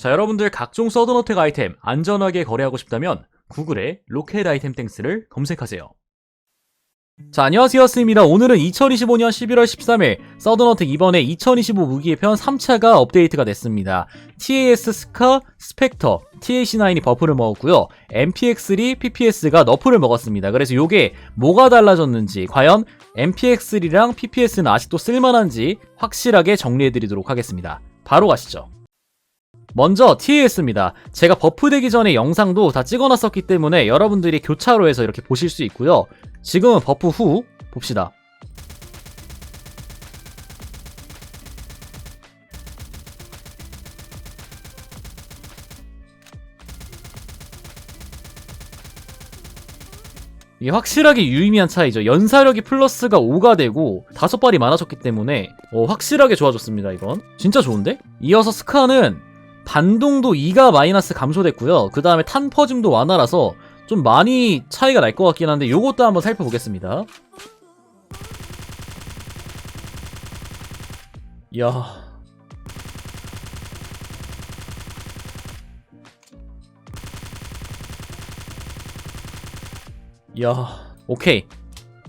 자, 여러분들 각종 서든어택 아이템 안전하게 거래하고 싶다면 구글에 로켓 아이템 땡스를 검색하세요. 자, 안녕하세요. 스입니다. 오늘은 2025년 11월 13일 서든어택 이번에 2025 무기의 편 3차가 업데이트가 됐습니다. TAS 스카, 스펙터, TAC9이 버프를 먹었고요. MPX3, PPS가 너프를 먹었습니다. 그래서 요게 뭐가 달라졌는지, 과연 MPX3랑 PPS는 아직도 쓸만한지 확실하게 정리해드리도록 하겠습니다. 바로 가시죠. 먼저 TAS입니다. 제가 버프되기 전에 영상도 다 찍어놨었기 때문에 여러분들이 교차로 해서 이렇게 보실 수 있고요. 지금은 버프 후 봅시다. 이게 확실하게 유의미한 차이죠. 연사력이 플러스가 5가 되고 다섯 발이 많아졌기 때문에 어, 확실하게 좋아졌습니다. 이건 진짜 좋은데? 이어서 스카는 반동도 2가 마이너스 감소됐고요. 그 다음에 탄 퍼짐도 완화라서 좀 많이 차이가 날 것 같긴 한데 요것도 한번 살펴보겠습니다. 야. 야, 오케이.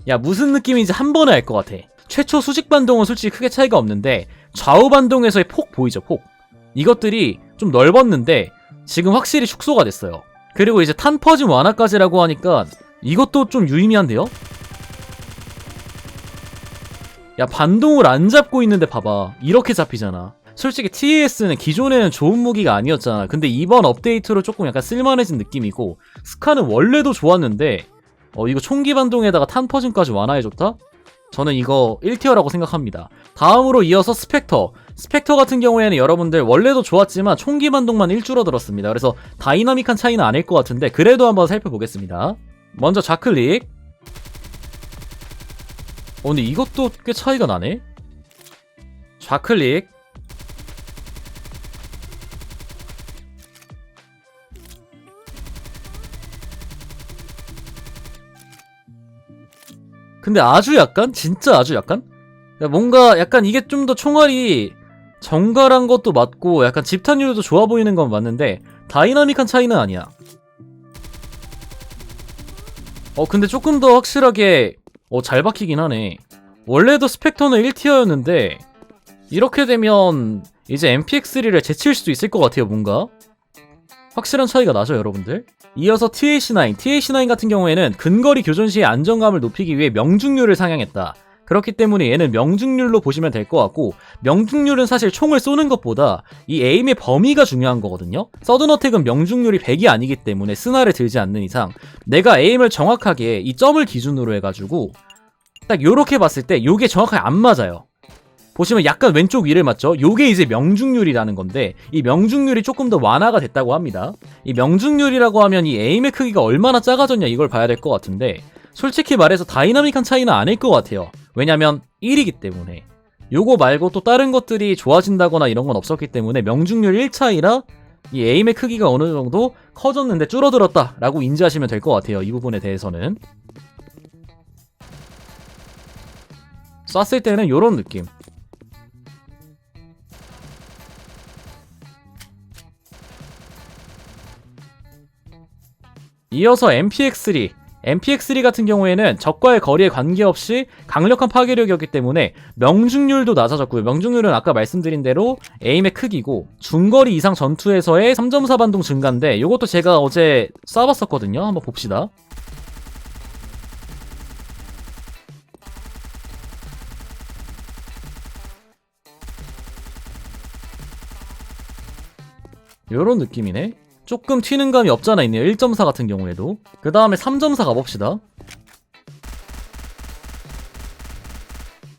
야, 무슨 느낌인지 한 번에 알 것 같아. 최초 수직 반동은 솔직히 크게 차이가 없는데 좌우 반동에서의 폭 보이죠, 폭. 이것들이 좀 넓었는데 지금 확실히 축소가 됐어요. 그리고 이제 탄 퍼짐 완화까지라고 하니까 이것도 좀 유의미한데요? 야 반동을 안 잡고 있는데 봐봐 이렇게 잡히잖아 솔직히 TAS는 기존에는 좋은 무기가 아니었잖아 근데 이번 업데이트로 조금 약간 쓸만해진 느낌이고 스카는 원래도 좋았는데 어 이거 총기 반동에다가 탄 퍼짐까지 완화해줬다? 저는 이거 1티어라고 생각합니다 다음으로 이어서 스펙터 스펙터 같은 경우에는 여러분들 원래도 좋았지만 총기 반동만 1줄어들었습니다. 그래서 다이나믹한 차이는 아닐 것 같은데 그래도 한번 살펴보겠습니다. 먼저 좌클릭 어 근데 이것도 꽤 차이가 나네 좌클릭 근데 아주 약간? 진짜 아주 약간? 뭔가 약간 이게 좀 더 총알이 정갈한 것도 맞고 약간 집탄율도 좋아 보이는 건 맞는데 다이나믹한 차이는 아니야. 어 근데 조금 더 확실하게 어 잘 박히긴 하네. 원래도 스펙터는 1티어였는데 이렇게 되면 이제 MPX3를 제칠 수도 있을 것 같아요 뭔가. 확실한 차이가 나죠 여러분들? 이어서 TAC9, TAC9 같은 경우에는 근거리 교전 시의 안정감을 높이기 위해 명중률을 상향했다. 그렇기 때문에 얘는 명중률로 보시면 될 것 같고 명중률은 사실 총을 쏘는 것보다 이 에임의 범위가 중요한 거거든요. 서든어택은 명중률이 100이 아니기 때문에 스나를 들지 않는 이상 내가 에임을 정확하게 이 점을 기준으로 해가지고 딱 요렇게 봤을 때 요게 정확하게 안 맞아요. 보시면 약간 왼쪽 위를 맞죠? 요게 이제 명중률이라는 건데 이 명중률이 조금 더 완화가 됐다고 합니다. 이 명중률이라고 하면 이 에임의 크기가 얼마나 작아졌냐 이걸 봐야 될 것 같은데 솔직히 말해서 다이나믹한 차이는 아닐 것 같아요. 왜냐면 1이기 때문에. 요거 말고 또 다른 것들이 좋아진다거나 이런 건 없었기 때문에 명중률 1차이라 이 에임의 크기가 어느 정도 커졌는데 줄어들었다 라고 인지하시면 될 것 같아요. 이 부분에 대해서는. 쐈을 때는 요런 느낌. 이어서 MPX3 MPX3 같은 경우에는 적과의 거리에 관계없이 강력한 파괴력이었기 때문에 명중률도 낮아졌고요. 명중률은 아까 말씀드린 대로 에임의 크기고 중거리 이상 전투에서의 3.4 반동 증가인데 이것도 제가 어제 쏴봤었거든요. 한번 봅시다. 요런 느낌이네. 조금 튀는 감이 없잖아 있네요. 1.4 같은 경우에도. 그 다음에 3.4 가봅시다.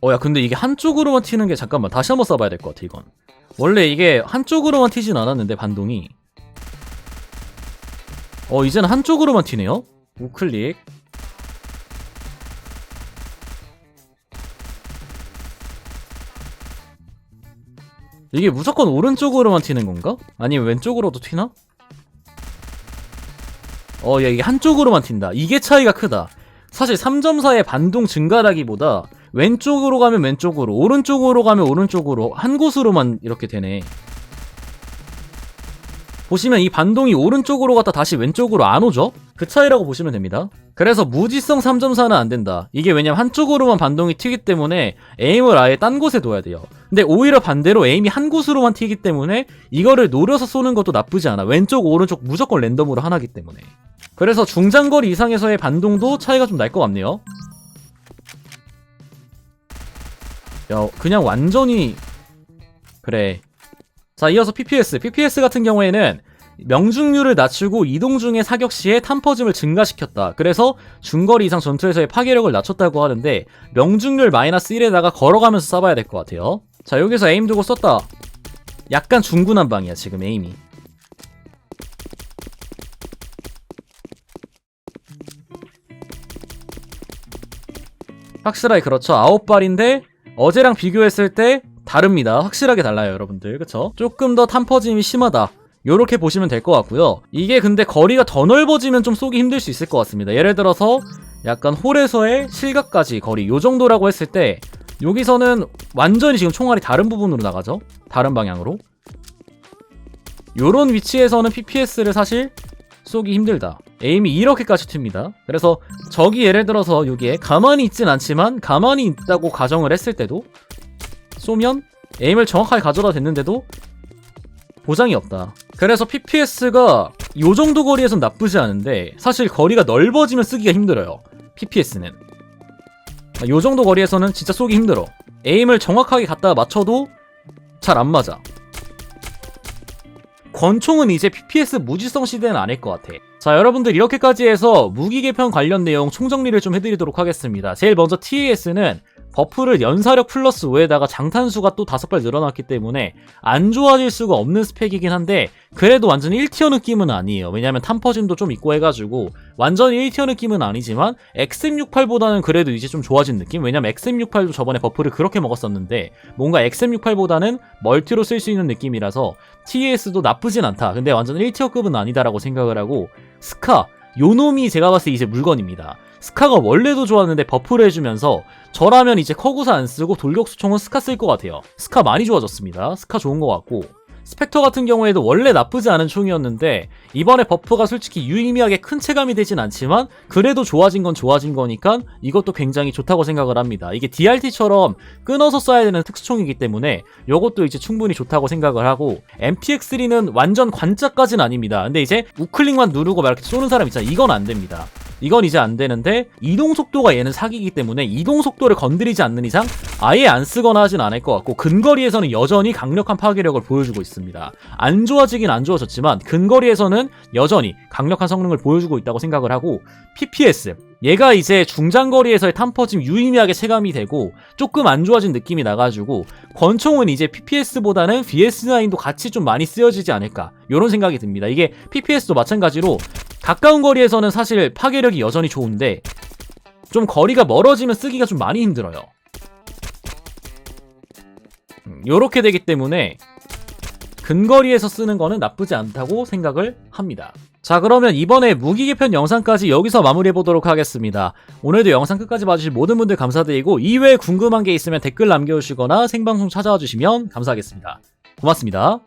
어 야 근데 이게 한쪽으로만 튀는 게 잠깐만 다시 한번 써봐야 될 것 같아 이건. 원래 이게 한쪽으로만 튀진 않았는데 반동이. 어 이제는 한쪽으로만 튀네요. 우클릭. 이게 무조건 오른쪽으로만 튀는 건가? 아니면 왼쪽으로도 튀나? 어, 야, 이게 한쪽으로만 튄다. 이게 차이가 크다. 사실 3.4의 반동 증가라기보다 왼쪽으로 가면 왼쪽으로, 오른쪽으로 가면 오른쪽으로 한 곳으로만 이렇게 되네. 보시면 이 반동이 오른쪽으로 갔다 다시 왼쪽으로 안 오죠? 그 차이라고 보시면 됩니다. 그래서 무지성 3.4는 안 된다. 이게 왜냐면 한쪽으로만 반동이 튀기 때문에 에임을 아예 딴 곳에 둬야 돼요. 근데 오히려 반대로 에임이 한 곳으로만 튀기 때문에 이거를 노려서 쏘는 것도 나쁘지 않아. 왼쪽, 오른쪽 무조건 랜덤으로 하나기 때문에. 그래서 중장거리 이상에서의 반동도 차이가 좀 날 것 같네요. 야, 그냥 완전히 그래. 자, 이어서 PPS. PPS 같은 경우에는 명중률을 낮추고 이동 중의 사격 시에 탐퍼짐을 증가시켰다. 그래서 중거리 이상 전투에서의 파괴력을 낮췄다고 하는데 명중률 마이너스 1에다가 걸어가면서 쏴봐야 될 것 같아요. 자, 여기서 에임 두고 썼다. 약간 중구난 방이야, 지금 에임이. 확실하게 그렇죠. 아홉 발인데 어제랑 비교했을 때 다릅니다. 확실하게 달라요, 여러분들. 그쵸? 조금 더 탐퍼짐이 심하다. 요렇게 보시면 될 것 같고요. 이게 근데 거리가 더 넓어지면 좀 쏘기 힘들 수 있을 것 같습니다. 예를 들어서 약간 홀에서의 실각까지 거리 요 정도라고 했을 때 여기서는 완전히 지금 총알이 다른 부분으로 나가죠. 다른 방향으로. 요런 위치에서는 PPS를 사실 쏘기 힘들다. 에임이 이렇게까지 튑니다. 그래서 적이 예를 들어서 여기에 가만히 있진 않지만 가만히 있다고 가정을 했을 때도 쏘면 에임을 정확하게 가져다 댔는데도 보장이 없다. 그래서 PPS가 요 정도 거리에선 나쁘지 않은데 사실 거리가 넓어지면 쓰기가 힘들어요. PPS는. 요 정도 거리에서는 진짜 쏘기 힘들어. 에임을 정확하게 갖다가 맞춰도 잘 안 맞아. 권총은 이제 PPS 무지성 시대는 아닐 것 같아. 자, 여러분들 이렇게까지 해서 무기 개편 관련 내용 총정리를 좀 해드리도록 하겠습니다. 제일 먼저 TAS는 버프를 연사력 플러스 5에다가 장탄수가 또 다섯 발 늘어났기 때문에 안 좋아질 수가 없는 스펙이긴 한데 그래도 완전히 1티어 느낌은 아니에요. 왜냐면 탐퍼짐도 좀 있고 해가지고 완전히 1티어 느낌은 아니지만 XM68보다는 그래도 이제 좀 좋아진 느낌? 왜냐면 XM68도 저번에 버프를 그렇게 먹었었는데 뭔가 XM68보다는 멀티로 쓸 수 있는 느낌이라서 TAS도 나쁘진 않다. 근데 완전 1티어급은 아니다라고 생각을 하고 스카 요 놈이 제가 봤을 때 이제 물건입니다. 스카가 원래도 좋았는데 버프를 해주면서 저라면 이제 커구사 안 쓰고 돌격수총은 스카 쓸 것 같아요. 스카 많이 좋아졌습니다. 스카 좋은 것 같고 스펙터 같은 경우에도 원래 나쁘지 않은 총이었는데 이번에 버프가 솔직히 유의미하게 큰 체감이 되진 않지만 그래도 좋아진 건 좋아진 거니까 이것도 굉장히 좋다고 생각을 합니다. 이게 DRT처럼 끊어서 쏴야 되는 특수총이기 때문에 이것도 이제 충분히 좋다고 생각을 하고 MPX3는 완전 관짝까지는 아닙니다. 근데 이제 우클릭만 누르고 막 이렇게 쏘는 사람 있잖아. 이건 안 됩니다. 이건 이제 안 되는데 이동 속도가 얘는 사기이기 때문에 이동 속도를 건드리지 않는 이상 아예 안 쓰거나 하진 않을 것 같고 근거리에서는 여전히 강력한 파괴력을 보여주고 있습니다. 안 좋아지긴 안 좋아졌지만 근거리에서는 여전히 강력한 성능을 보여주고 있다고 생각을 하고 PPS 얘가 이제 중장거리에서의 탐퍼짐 유의미하게 체감이 되고 조금 안 좋아진 느낌이 나가지고 권총은 이제 PPS보다는 VS9도 같이 좀 많이 쓰여지지 않을까 이런 생각이 듭니다. 이게 PPS도 마찬가지로 가까운 거리에서는 사실 파괴력이 여전히 좋은데 좀 거리가 멀어지면 쓰기가 좀 많이 힘들어요. 음, 요렇게 되기 때문에 근거리에서 쓰는 거는 나쁘지 않다고 생각을 합니다. 자 그러면 이번에 무기 개편 영상까지 여기서 마무리해 보도록 하겠습니다. 오늘도 영상 끝까지 봐주신 모든 분들 감사드리고 이외에 궁금한 게 있으면 댓글 남겨주시거나 생방송 찾아와 주시면 감사하겠습니다. 고맙습니다.